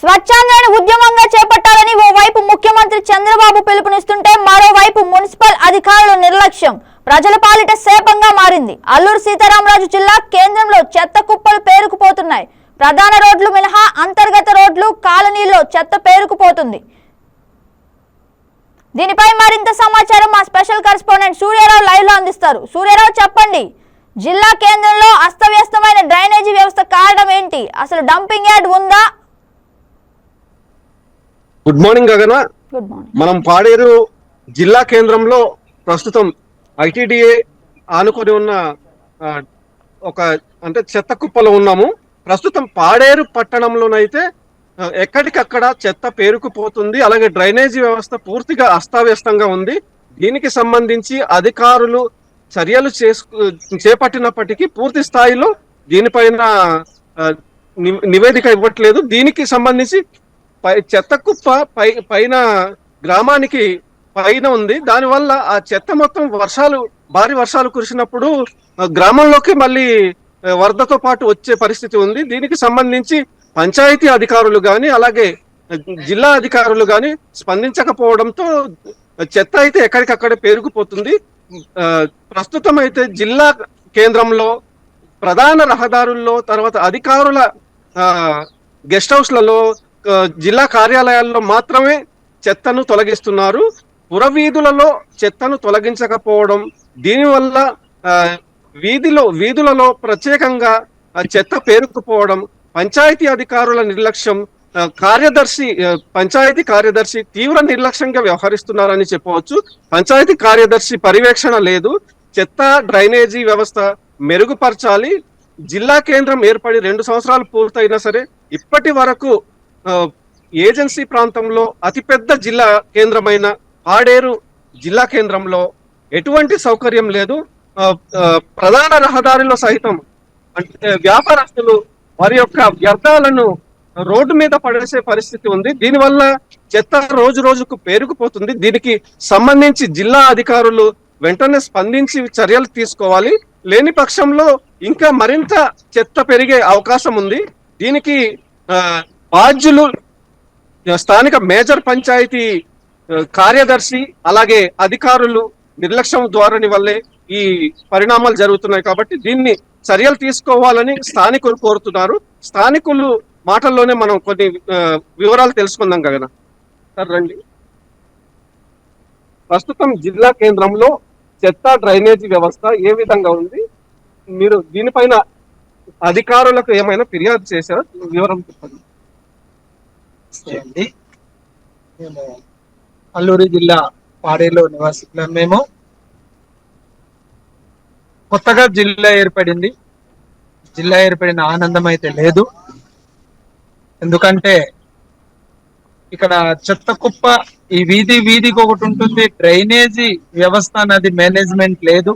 స్వచ్ఛాందోళన ఉద్యమంగా చేపట్టాలని ఓవైపు ముఖ్యమంత్రి చంద్రబాబు పిలుపునిస్తుంటే మరోవైపు మున్సిపల్ అధికారుల నిర్లక్ష్యం. ప్రజల పాలిట శాపంగా మారింది. అల్లూరు సీతారామరాజు జిల్లా కేంద్రంలో చెత్త కుప్పలు పేరుకుపోతున్నాయి. ప్రధాన రోడ్లు మినహా అంతర్గత రోడ్లు కాలనీల్లో చెత్త పేరుకుపోతుంది. దీనిపై మరింత సమాచారం మా స్పెషల్ కరెస్పాండెంట్ సూర్యారావు లైవ్లో అందిస్తారు. సూర్యారావు చెప్పండి. జిల్లా కేంద్రంలో అస్తవ్యస్తమైన డ్రైనేజీ వ్యవస్థ కారణం ఏంటి? అసలు డంపింగ్ యార్డ్ ఉందా? Good morning Gagana. Good morning. మనం పాడేరు జిల్లా కేంద్రంలో ప్రస్తుతం ఐటీడీఏ ఆనుకొని ఉన్న ఒక అంటే చెత్త కుప్పలో ఉన్నాము. ప్రస్తుతం పాడేరు పట్టణంలోనైతే ఎక్కడికక్కడ చెత్త పేరుకుపోతుంది. అలాగే డ్రైనేజీ వ్యవస్థ పూర్తిగా అస్తావ్యస్తంగా ఉంది. దీనికి సంబంధించి అధికారులు చర్యలు చేసుకు చేపట్టినప్పటికీ పూర్తి స్థాయిలో దీనిపైన నివేదిక ఇవ్వట్లేదు. దీనికి సంబంధించి పై చెత్త కుప్ప పై పైన గ్రామానికి పైన ఉంది. దానివల్ల ఆ చెత్త మొత్తం వర్షాలు భారీ వర్షాలు కురిసినప్పుడు గ్రామంలోకి మళ్ళీ వరదతో పాటు వచ్చే పరిస్థితి ఉంది. దీనికి సంబంధించి పంచాయతీ అధికారులు కానీ అలాగే జిల్లా అధికారులు కానీ స్పందించకపోవడంతో చెత్త అయితే ఎక్కడికక్కడ పేరుకుపోతుంది. ప్రస్తుతం అయితే జిల్లా కేంద్రంలో ప్రధాన రహదారుల్లో తర్వాత అధికారుల గెస్ట్ హౌస్లలో జిల్లా కార్యాలయాల్లో మాత్రమే చెత్తను తొలగిస్తున్నారు. పురవీధులలో చెత్తను తొలగించకపోవడం దీనివల్ల వీధిలో వీధులలో ప్రత్యేకంగా చెత్త పేరుకుపోవడం పంచాయతీ అధికారుల నిర్లక్ష్యం కార్యదర్శి పంచాయతీ కార్యదర్శి తీవ్ర నిర్లక్ష్యంగా వ్యవహరిస్తున్నారని చెప్పవచ్చు. పంచాయతీ కార్యదర్శి పర్యవేక్షణ లేదు. చెత్త డ్రైనేజీ వ్యవస్థ మెరుగుపరచాలి. జిల్లా కేంద్రం ఏర్పడి రెండు సంవత్సరాలు పూర్తయినా సరే ఇప్పటి వరకు ఏజెన్సీ ప్రాంతంలో అతిపెద్ద జిల్లా కేంద్రమైన పాడేరు జిల్లా కేంద్రంలో ఎటువంటి సౌకర్యం లేదు. ప్రధాన రహదారిలో సైతం అంటే వ్యాపారస్తులు వారి యొక్క వ్యర్థాలను రోడ్డు మీద పడేసే పరిస్థితి ఉంది. దీనివల్ల చెత్త రోజు రోజుకు పేరుకుపోతుంది. దీనికి సంబంధించి జిల్లా అధికారులు వెంటనే స్పందించి చర్యలు తీసుకోవాలి. లేని పక్షంలో ఇంకా మరింత చెత్త పెరిగే అవకాశం ఉంది. దీనికి బాధ్యులు స్థానిక మేజర్ పంచాయతీ కార్యదర్శి అలాగే అధికారులు నిర్లక్ష్యం ధోరణి వల్లే ఈ పరిణామాలు జరుగుతున్నాయి కాబట్టి దీన్ని చర్యలు తీసుకోవాలని స్థానికులు కోరుతున్నారు. స్థానికులు మాటల్లోనే మనం కొన్ని వివరాలు తెలుసుకుందాం గగన సార్ రండి. ప్రస్తుతం జిల్లా కేంద్రంలో చెత్త డ్రైనేజీ వ్యవస్థ ఏ విధంగా ఉంది? మీరు దీనిపైన అధికారులకు ఏమైనా ఫిర్యాదు చేశారా? వివరం చెప్పండి. నమస్తే అండి మేము అల్లూరి జిల్లా పాడేలో నివాసిస్తున్నాం మేము. కొత్తగా జిల్లా ఏర్పడింది. జిల్లా ఏర్పడిన ఆనందం అయితే లేదు. ఎందుకంటే ఇక్కడ చెత్త కుప్ప ఈ వీధి వీధికి ఒకటి ఉంటుంది. డ్రైనేజీ వ్యవస్థ అనేది మేనేజ్మెంట్ లేదు.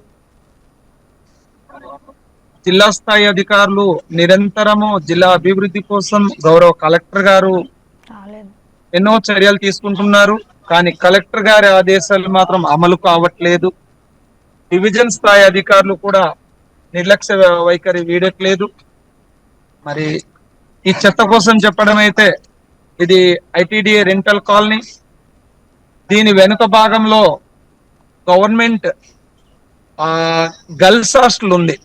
జిల్లా స్థాయి అధికారులు నిరంతరము జిల్లా అభివృద్ధి కోసం గౌరవ కలెక్టర్ గారు ఎన్నో చర్యలు తీసుకుంటున్నారు కానీ కలెక్టర్ గారి ఆదేశాలు మాత్రం అమలు కావట్లేదు. డివిజన్ స్థాయి అధికారులు కూడా నిర్లక్ష్య వైఖరి వీడట్లేదు. మరి ఈ చెత్త కోసం చెప్పడం అయితే ఇది ఐటీడీఏ రెంటల్ కాలనీ. దీని వెనుక భాగంలో గవర్నమెంట్ గల్స్ గర్ల్స్ హాస్టల్ ఉంది.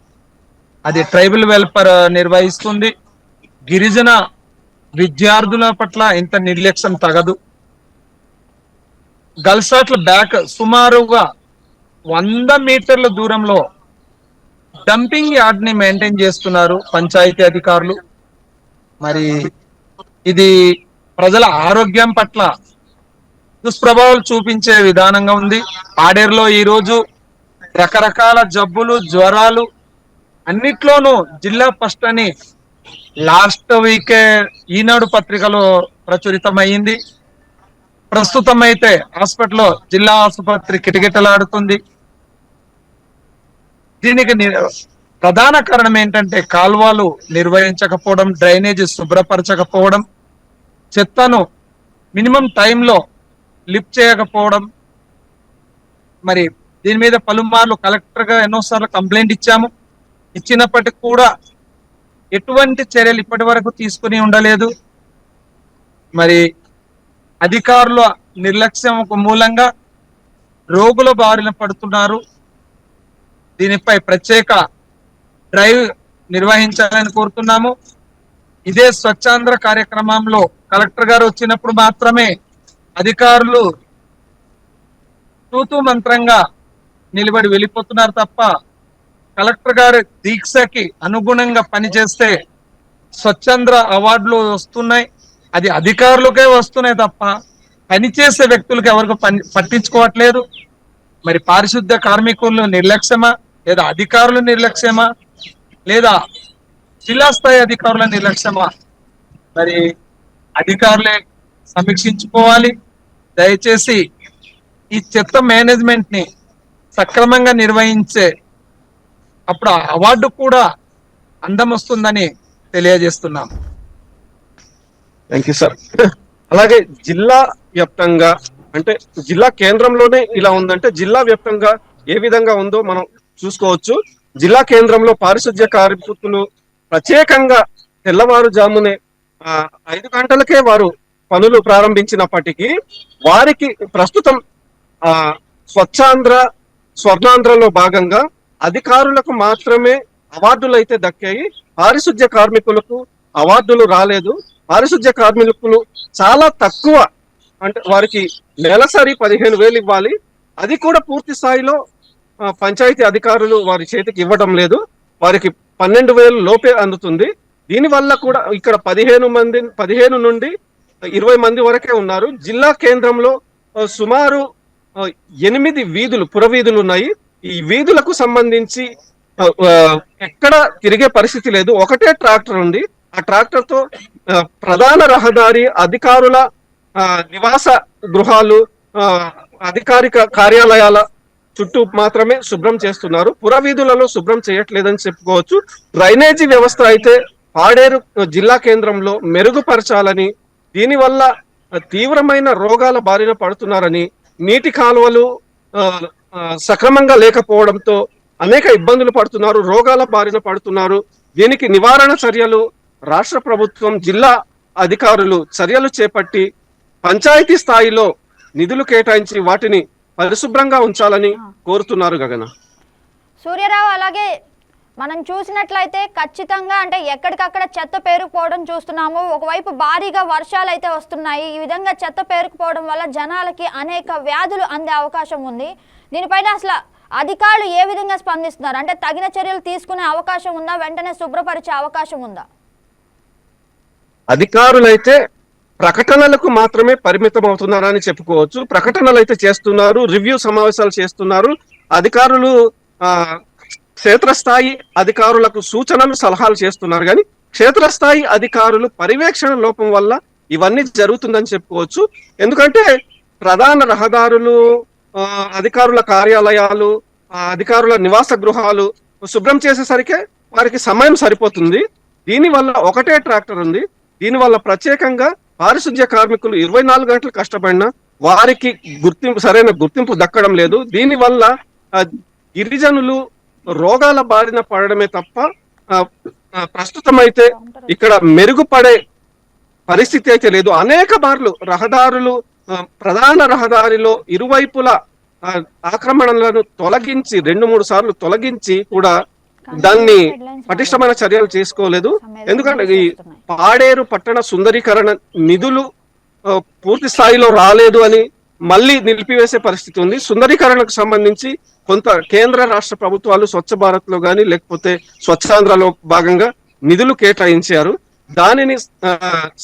అది ట్రైబల్ వెల్ఫేర్ నిర్వహిస్తుంది. గిరిజన విద్యార్థుల పట్ల ఇంత నిర్లక్ష్యం తగదు. గర్ల్స్ బ్యాక్ సుమారుగా వంద మీటర్ల దూరంలో డంపింగ్ యార్డ్ని మెయింటైన్ చేస్తున్నారు పంచాయతీ అధికారులు. మరి ఇది ప్రజల ఆరోగ్యం పట్ల దుష్ప్రభావాలు చూపించే విధానంగా ఉంది. ఆడేరులో ఈ రోజు రకరకాల జబ్బులు జ్వరాలు అన్నిట్లోనూ జిల్లా ఫస్ట్ అని లాస్ట్ వీకే ఈనాడు పత్రికలో ప్రచురితమైంది ప్రస్తుతం అయితే హాస్పిటల్లో జిల్లా ఆసుపత్రి కిటకిటలాడుతుంది. దీనికి ప్రధాన కారణం ఏంటంటే కాల్వలు నిర్వహించకపోవడం డ్రైనేజీ శుభ్రపరచకపోవడం చెత్తను మినిమం టైంలో లిఫ్ట్ చేయకపోవడం. మరి దీని మీద పలుమార్లు కలెక్టర్గా ఎన్నోసార్లు కంప్లైంట్ ఇచ్చాము. ఇచ్చినప్పటికీ కూడా ఎటువంటి చర్యలు ఇప్పటి వరకు తీసుకుని ఉండలేదు. మరి అధికారుల నిర్లక్ష్యం మూలంగా రోగుల బారిన పడుతున్నారు. దీనిపై ప్రత్యేక డ్రైవ్ నిర్వహించాలని కోరుతున్నాము. ఇదే స్వచ్ఛాంధ్ర కార్యక్రమంలో కలెక్టర్ గారు వచ్చినప్పుడు మాత్రమే అధికారులు తూతూ మంత్రంగా నిలబడి వెళ్ళిపోతున్నారు తప్ప కలెక్టర్ గారి దీక్షకి అనుగుణంగా పనిచేస్తే స్వచ్ఛంద్ర అవార్డులు వస్తున్నాయి. అది అధికారులకే వస్తున్నాయి తప్ప పనిచేసే వ్యక్తులకు ఎవరికి పని పట్టించుకోవట్లేదు. మరి పారిశుద్ధ కార్మికులు నిర్లక్ష్యమా? లేదా అధికారులు నిర్లక్ష్యమా? లేదా జిల్లా స్థాయి అధికారుల నిర్లక్ష్యమా? మరి అధికారులే సమీక్షించుకోవాలి. దయచేసి ఈ చెత్త మేనేజ్మెంట్ని సక్రమంగా నిర్వహించే అప్పుడు ఆ అవార్డు కూడా అందం వస్తుందని తెలియజేస్తున్నాం థ్యాంక్ యూ సార్ అలాగే జిల్లా వ్యాప్తంగా అంటే జిల్లా కేంద్రంలోనే ఇలా ఉందంటే జిల్లా వ్యాప్తంగా ఏ విధంగా ఉందో మనం చూసుకోవచ్చు. జిల్లా కేంద్రంలో పారిశుధ్య కార్మికులు ప్రత్యేకంగా తెల్లవారుజామునే ఆ, ఐదు గంటలకే వారు పనులు ప్రారంభించినప్పటికీ వారికి ప్రస్తుతం ఆ స్వచ్ఛాంధ్ర స్వర్ణాంధ్రలో భాగంగా అధికారులకు మాత్రమే అవార్డులు అయితే దక్కాయి. పారిశుధ్య కార్మికులకు అవార్డులు రాలేదు. పారిశుద్ధ్య కార్మికులు చాలా తక్కువ అంటే వారికి నెలసరి పదిహేను వేలు ఇవ్వాలి. అది కూడా పూర్తి స్థాయిలో పంచాయతీ అధికారులు వారి చేతికి ఇవ్వడం లేదు. వారికి పన్నెండు వేలు లోపే అందుతుంది. దీనివల్ల కూడా ఇక్కడ పదిహేను మంది పదిహేను నుండి ఇరవై మంది వరకే ఉన్నారు. జిల్లా కేంద్రంలో సుమారు ఎనిమిది వీధులు పురవీధులు ఉన్నాయి. ఈ వీధులకు సంబంధించి ఎక్కడ తిరిగే పరిస్థితి లేదు. ఒకటే ట్రాక్టర్ ఉంది. ఆ ట్రాక్టర్తో ప్రధాన రహదారి అధికారుల నివాస గృహాలు ఆ, అధికారిక కార్యాలయాల చుట్టూ మాత్రమే శుభ్రం చేస్తున్నారు. పురవీధులలో శుభ్రం చేయట్లేదని చెప్పుకోవచ్చు. డ్రైనేజీ వ్యవస్థ అయితే పాడేరు జిల్లా కేంద్రంలో మెరుగుపరచాలని దీనివల్ల తీవ్రమైన రోగాల బారిన పడుతున్నారని నీటి కాలువలు సక్రమంగా లేకపోవడంతో అనేక ఇబ్బందులు పడుతున్నారు రోగాల బారిన పడుతున్నారు. దీనికి నివారణ చర్యలు రాష్ట్ర ప్రభుత్వం జిల్లా అధికారులు చర్యలు చేపట్టి పంచాయతీ స్థాయిలో నిధులు కేటాయించి వాటిని పరిశుభ్రంగా ఉంచాలని కోరుతున్నారు గగన. సూర్యరావు అలాగే మనం చూసినట్లయితే ఖచ్చితంగా అంటే ఎక్కడికక్కడ చెత్త పేరుకుపోవడం చూస్తున్నాము. ఒకవైపు భారీగా వర్షాలు అయితే వస్తున్నాయి. ఈ విధంగా చెత్త పేరుకుపోవడం వల్ల జనాలకి అనేక వ్యాధులు అందే అవకాశం ఉంది. దీనిపైన అసలు అధికారులు ఏ విధంగా స్పందిస్తున్నారు? అంటే తగిన చర్యలు తీసుకునే అవకాశం ఉందా? వెంటనే శుభ్రపరిచే అవకాశం ఉందా? అధికారులైతే ప్రకటనలకు మాత్రమే పరిమితం అవుతున్నారని చెప్పుకోవచ్చు. ప్రకటనలు అయితే చేస్తున్నారు రివ్యూ సమావేశాలు చేస్తున్నారు. అధికారులు క్షేత్రస్థాయి అధికారులకు సూచనలు సలహాలు చేస్తున్నారు. కానీ క్షేత్రస్థాయి అధికారులు పర్యవేక్షణ లోపం వల్ల ఇవన్నీ జరుగుతుందని చెప్పుకోవచ్చు. ఎందుకంటే ప్రధాన రహదారులు అధికారుల కార్యాలయాలు అధికారుల నివాస గృహాలు శుభ్రం చేసేసరికి వారికి సమయం సరిపోతుంది. దీనివల్ల ఒకటే ట్రాక్టర్ ఉంది. దీనివల్ల ప్రత్యేకంగా పారిశుధ్య కార్మికులు ఇరవై నాలుగు గంటలు కష్టపడినా వారికి గుర్తింపు సరైన గుర్తింపు దక్కడం లేదు. దీనివల్ల గిరిజనులు రోగాల బారిన పడడమే తప్ప ప్రస్తుతం అయితే ఇక్కడ మెరుగుపడే పరిస్థితి అయితే లేదు. అనేక మార్లు రహదారులు ప్రధాన రహదారిలో ఇరువైపుల ఆక్రమణలను తొలగించి రెండు మూడు సార్లు తొలగించి కూడా దాన్ని పటిష్టమైన చర్యలు చేసుకోలేదు. ఎందుకంటే ఈ పాడేరు పట్టణ సుందరీకరణ నిధులు పూర్తి స్థాయిలో రాలేదు అని మళ్ళీ నిలిపివేసే పరిస్థితి ఉంది. సుందరీకరణకు సంబంధించి కొంత కేంద్ర రాష్ట్ర ప్రభుత్వాలు స్వచ్ఛ భారత్లో గాని లేకపోతే స్వచ్ఛాంధ్రలో భాగంగా నిధులు కేటాయించారు. దానిని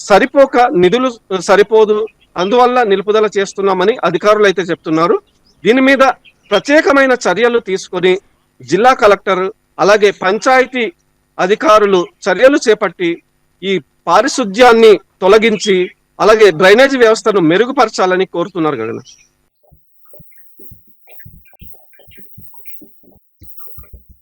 సరిపోక నిధులు సరిపోదు అందువల్ల నిలుపుదల చేస్తున్నామని అధికారులు అయితే చెప్తున్నారు. దీని మీద ప్రత్యేకమైన చర్యలు తీసుకొని జిల్లా కలెక్టర్ అలాగే పంచాయతీ అధికారులు చర్యలు చేపట్టి ఈ పారిశుధ్యాన్ని తొలగించి అలాగే డ్రైనేజ్ వ్యవస్థను మెరుగుపరచాలని కోరుతున్నారు కదా